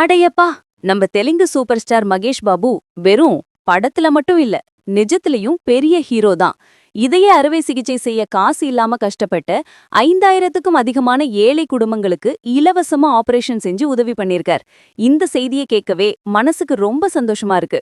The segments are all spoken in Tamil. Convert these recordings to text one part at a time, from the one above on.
அடையப்பா நம்ம தெலுங்கு சூப்பர் ஸ்டார் மகேஷ் பாபு வெறும் படத்துல மட்டும் இல்ல நிஜத்திலையும் பெரிய ஹீரோ தான். இதய அறுவை சிகிச்சை செய்ய காசு இல்லாம கஷ்டப்பட்ட ஐந்தாயிரத்துக்கும் அதிகமான ஏழை குடும்பங்களுக்கு இலவசமா ஆபரேஷன் செஞ்சு உதவி பண்ணிருக்கார் இந்த செய்தியை கேட்கவே மனசுக்கு ரொம்ப சந்தோஷமா இருக்கு.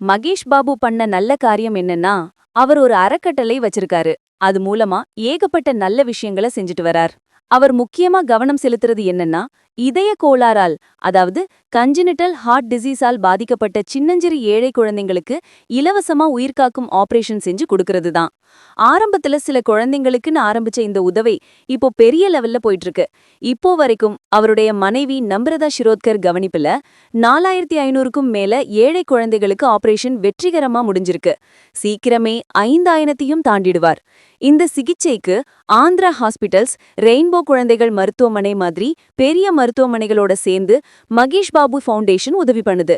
மகேஷ் பாபு பண்ண நல்ல காரியம் என்னன்னா அவர் ஒரு அறக்கட்டளை வச்சிருக்காரு. அது மூலமா ஏகப்பட்ட நல்ல விஷயங்களை செஞ்சுட்டு வரார். அவர் முக்கியமா கவனம் செலுத்துறது என்னன்னா இதய கோளாறால் அதாவது கஞ்சினிட்டல் ஹார்ட் டிசீஸால் பாதிக்கப்பட்ட சின்னஞ்சிறு ஏழை குழந்தைங்களுக்கு இலவசமா உயிர்காக்கும் ஆபரேஷன் செஞ்சு கொடுக்கறது தான் ஆரம்பத்துல சில குழந்தைங்களுக்குன்னு ஆரம்பிச்ச இந்த உதவி இப்போ பெரிய லெவல்ல போயிட்டு இருக்கு இப்போ வரைக்கும் அவருடைய மனைவி நம்ரதா ஷிரோத்கர் கவனிப்புல நாலாயிரத்தி ஐநூறுக்கும் மேல ஏழை குழந்தைகளுக்கு ஆபரேஷன் வெற்றிகரமா முடிஞ்சிருக்கு. சீக்கிரமே ஐந்தாயிரத்தையும் தாண்டிடுவார். இந்த சிகிச்சைக்கு ஆந்திரா ஹாஸ்பிட்டல்ஸ் ரெயின்போ குழந்தைகள் மருத்துவமனை மாதிரி பெரிய மருத்துவமனைகளோட சேர்ந்து மகேஷ் பாபு ஃபவுண்டேஷன் உதவி பண்ணுது.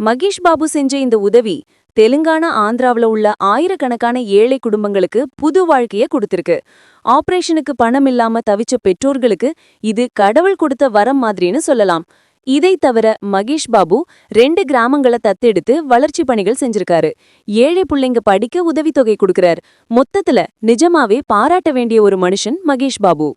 மகேஷ் பாபு செஞ்ச இந்த உதவி தெலுங்கானா ஆந்திராவுல உள்ள ஆயிரக்கணக்கான ஏழை குடும்பங்களுக்கு புது வாழ்க்கைய கொடுத்திருக்கு. ஆபரேஷனுக்கு பணம் இல்லாம தவிச்ச பெற்றோர்களுக்கு இது கடவுள் கொடுத்த வரம் மாதிரின்னு சொல்லலாம். இதை தவிர மகேஷ் பாபு ரெண்டு கிராமங்களை தத்தெடுத்து வளர்ச்சி பணிகள் செஞ்சிருக்காரு. ஏழை புள்ளைங்க படிக்க உதவித்தொகை கொடுக்கிறார். மொத்தத்துல நிஜமாவே பாராட்ட வேண்டிய ஒரு மனுஷன் மகேஷ் பாபு.